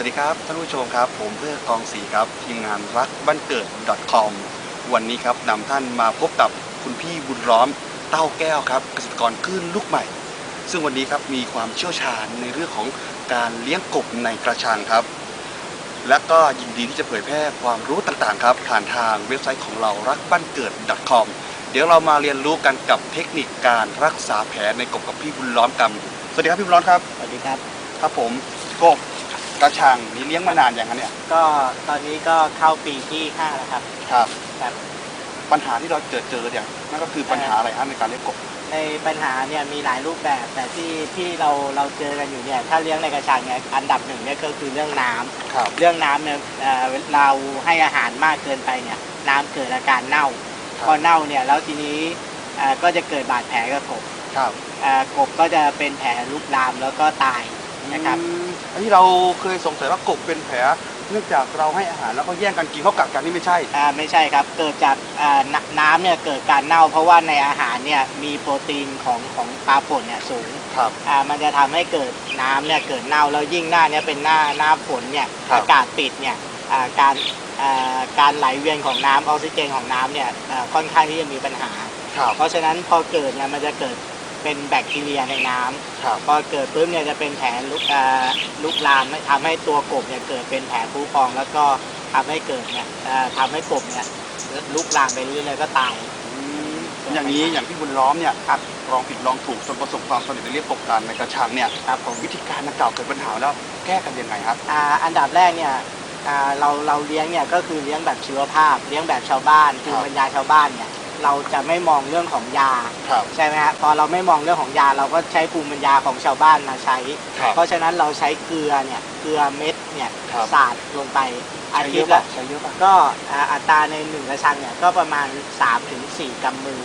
วัสดีครับท่านผู้ชมครับ ผมเพื่อกองศรีครับทีมงานรักบ้านเกิด .com วันนี้ครับนำท่านมาพบกับคุณพี่บุญล้อมเต้าแก้วครับเกษตรกรคลื่นลูกใหม่ ซึ่งวันนี้ครับมีความเชี่ยวชาญในเรื่องของการเลี้ยงกบในกระชังครับ และก็ยินดีที่จะเผยแพร่ความรู้ต่างๆครับผ่านทางเว็บไซต์ของเรารักบ้านเกิด .com เดี๋ยวเรามาเรียนรู้กันกับเทคนิคการรักษาแผลในกบกับพี่บุญล้อมกันสวัสดีครับพี่บุญล้อมครับสวัสดีครับครับผมกบ กระชังนี่เลี้ยงมานานอย่างคะเนี่ยก็ตอนนี้ก็เข้าปีที่5แล้วครับ ครับ ครับ ปัญหาที่เราเจอเจอเนี่ยนั่นก็คือปัญหาอะไรฮะในการเลี้ยงกบในปัญหาเนี่ยมีหลายรูปแบบ แต่ที่ที่เราเราเจอกันอยู่เนี่ยถ้าเลี้ยงในกระชังเนี่ยอันดับหนึ่งเนี่ยก็คือเรื่องน้ำครับ เรื่องน้ำเนี่ยเอ่อเราให้อาหารมากเกินไปเนี่ยน้ำเกิดอาการเน่า ครับ พอเน่าเนี่ยแล้วทีนี้เอ่อก็จะเกิดบาดแผลกับกบครับ เอ่อกบก็จะเป็นแผลลุกลามแล้วก็ตาย นะครับอืมอันที่เราเคยสงสัยว่ากบเป็นแผลเนื่องจากเราให้อาหารแล้วก็แย่งกันกินเขากัดกันนี่ไม่ใช่ อ่าไม่ใช่ครับ เกิดจากอ่าน้ำน้ำเนี่ยเกิดการเน่า เพราะว่าในอาหารเนี่ยมีโปรตีนของของปลาป่นเนี่ยสูง ครับ อ่ามันจะทำให้เกิดน้ำเนี่ยเกิดเน่าแล้วยิ่งหน้าเนี่ยเป็นหน้าหน้าฝนเนี่ยครับ อากาศปิดเนี่ยอ่าการอ่าการไหลเวียนของน้ำออกซิเจนของน้ำเนี่ยอ่าค่อนข้างที่จะมีปัญหา ครับ เพราะฉะนั้นพอเกิดเนี่ยมันจะเกิด เป็นแบคทีเรียในน้ำครับ พอเกิดปุ๊บเนี่ยจะเป็นแผลลุกอ่าลุกลามทำให้ตัวกบเนี่ยเกิดเป็นแผลผู้พองแล้วก็ทำให้เกิดเนี่ยอ่าทำให้กบเนี่ยลุกลามไปเรื่อยๆก็ตายอืมอย่างนี้อย่างที่บุญล้อมเนี่ยครับลองผิดลองถูกจนประสบความสำเร็จในเรื่องกบการในกระชังเนี่ยครับผม วิธีการดังกล่าวเกิดปัญหาแล้วแก้กันยังไงครับ อ่าอันดับแรกเนี่ยอ่าเราเราเลี้ยงเนี่ยก็คือเลี้ยงแบบชีวภาพ เลี้ยงแบบชาวบ้านภูมิปัญญาชาวบ้านเนี่ย เราจะไม่มองเรื่องของยา ครับ ใช่ไหมฮะพอเราไม่มองเรื่องของยาเราก็ใช้ภูมิปัญญาของชาวบ้านมาใช้ ครับ เพราะฉะนั้นเราใช้เกลือเนี่ยเกลือเม็ดเนี่ยครับ สาดลงไปอาใช้เยทิตอะย์ปะละใช้เยอะปะก็อ่าอัตราในหนึ่งกระชังเนี่ยก็ประมาณ 3-4กำมือ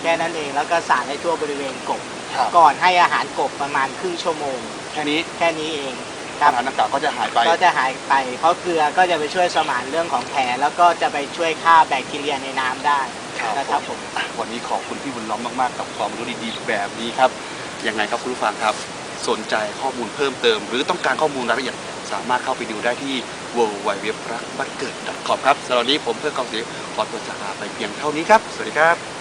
แค่นั้นเองแล้วก็สาดให้ทั่วบริเวณกบ ครับ ก่อนให้อาหารกบประมาณครึ่งชั่วโมง แค่นี้แค่นี้เองคปัรับญหาดังกล่าวก็จะหายไป ก็จะหายไป เพราะเกลือก็จะไปช่วยสมานเรื่องของแผลแล้วก็จะไปช่วยฆ่าแบคทีเรียในน้ำได้ครับ นะครับผมวันนี้ขอบคุณพี่บุญล้อมมากๆ กับความรู้ดีๆแบบนี้ครับยังไงครับคุณผู้ฟังครับ สนใจข้อมูลเพิ่มเติม หรือต้องการข้อมูลรายละเอียดสามารถเข้าไปดูได้ที่ w w w รักบ้านเกิด .com ครับสำหรับวันนี้ผมเพื่อกองศรีขอตัวจากลาไปเพียงเท่านี้ครับ สวัสดีครับ